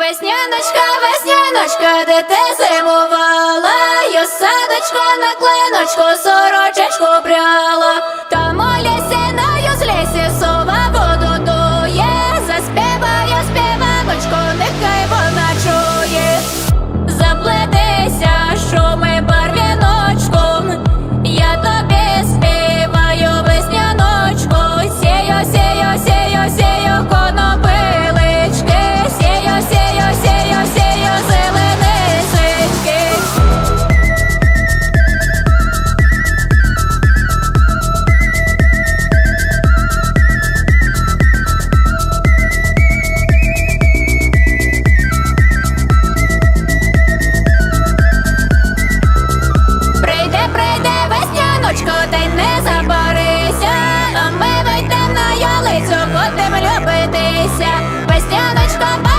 Весняночка, весняночка, де ти зимувала, я садочка на клиночку, Bye-bye.